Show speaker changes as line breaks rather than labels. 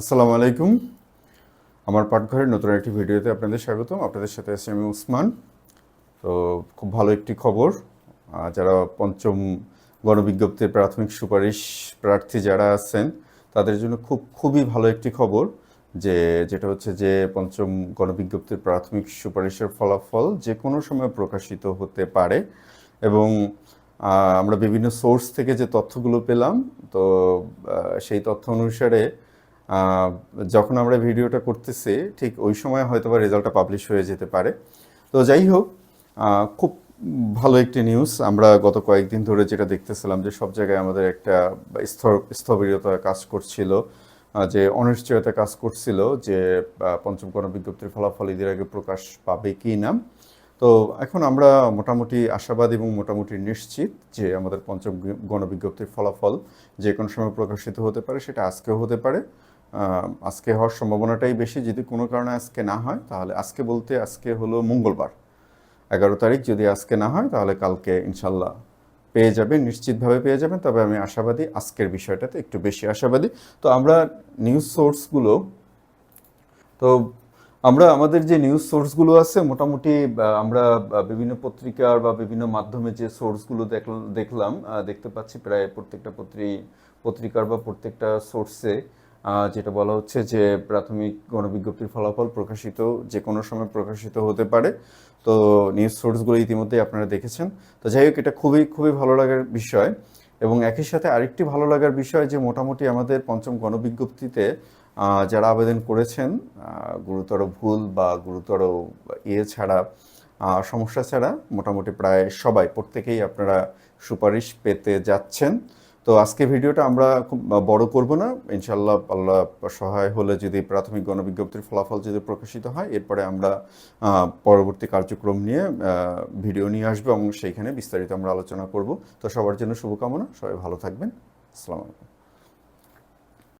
আসসালামু আলাইকুম। আমার পাঠঘরের নতুন একটি ভিডিওতে আপনাদের স্বাগতম। আপনাদের সাথে আছি আমি উসমান। তো খুব ভালো একটি খবর। যারা পঞ্চম গণবিজ্ঞপ্তির প্রাথমিক সুপারিশ প্রার্থী যারা আছেন, তাদের জন্য খুব, খুবই ভালো একটি খবর যে, যেটা হচ্ছে যে, পঞ্চম গণবিজ্ঞপ্তির প্রাথমিক সুপারিশের ফলাফল যে কোনো সময় প্রকাশিত হতে পারে এবং আমরা বিভিন্ন সোর্স থেকে যে তথ্যগুলো পেলাম, তো সেই তথ্য অনুসারে যখন আমরা ভিডিওটা করতেছি, ঠিক ওই সময় হয়তো বা রেজাল্টটা পাবলিশ হয়ে যেতে পারে। তো যাই হোক খুব ভালো একটি নিউজ আমরা গত কয়েকদিন ধরে যেটা দেখতেছিলাম যে সব জায়গায় আমাদের একটা স্থবিরতা কাজ করছিল যে অনিশ্চয়তা কাজ করছিল যে পঞ্চম গণবিজ্ঞপ্তির ফলাফল ঈদের আগে প্রকাশ পাবে কি না। তো এখন আমরা মোটামুটি আশাবাদী এবং মোটামুটি নিশ্চিত যে আমাদের পঞ্চম গণবিজ্ঞপ্তির ফলাফল যে কোনো সময় প্রকাশিত হতে পারে, সেটা আজকেও হতে পারে। আজকে হওয়ার সম্ভাবনাটাই বেশি। যদি কোনো কারণে আজকে না হয়, তাহলে আজকে বলতে আজকে হলো মঙ্গলবার। এগারো তারিখ যদি আজকে না হয়, তাহলে কালকে ইনশাল্লাহ পেয়ে যাবে নিশ্চিতভাবে পেয়ে যাবেন। তবে আমি আশাবাদী আজকের বিষয়টাতে একটু বেশি আশাবাদী। তো আমরা নিউজ সোর্সগুলো তো আমরা আমাদের যে নিউজ সোর্সগুলো আছে, মোটামুটি আমরা বিভিন্ন পত্রিকার বা বিভিন্ন মাধ্যমে যে সোর্সগুলো দেখলাম দেখতে পাচ্ছি প্রায় প্রত্যেকটা পত্রি, পত্রিকার বা প্রত্যেকটা সোর্সে যেটা বলা হচ্ছে যে প্রাথমিক গণবিজ্ঞপ্তির ফলাফল প্রকাশিত যে কোনো সময় প্রকাশিত হতে পারে। তো নিউজ সোর্সগুলো ইতিমধ্যে আপনারা দেখেছেন। তো যাই হোক, এটা খুবই খুবই ভালো লাগার বিষয় এবং একই সাথে আরেকটি ভালো লাগার বিষয় যে মোটামুটি আমাদের পঞ্চম গণবিজ্ঞপ্তিতে যারা আবেদন করেছেন গুরুতর ভুল বা গুরুতর ইয়ে ছাড়া সমস্যা ছাড়া, মোটামুটি প্রায় সবাই, প্রত্যেকেই আপনারা সুপারিশ পেতে যাচ্ছেন। তো আজকে ভিডিওটা আমরা খুব বড় করব না। ইনশাল্লাহ আল্লাহ সহায় হলে যদি প্রাথমিক গণবিজ্ঞপ্তির ফলাফল যদি প্রকাশিত হয়, এরপরে আমরা পরবর্তী কার্যক্রম নিয়ে ভিডিও নিয়ে আসব এবং সেইখানে বিস্তারিত আমরা আলোচনা করব। তো সবার জন্য শুভকামনা। সবাই ভালো থাকবেন। আসসালামু আলাইকুম।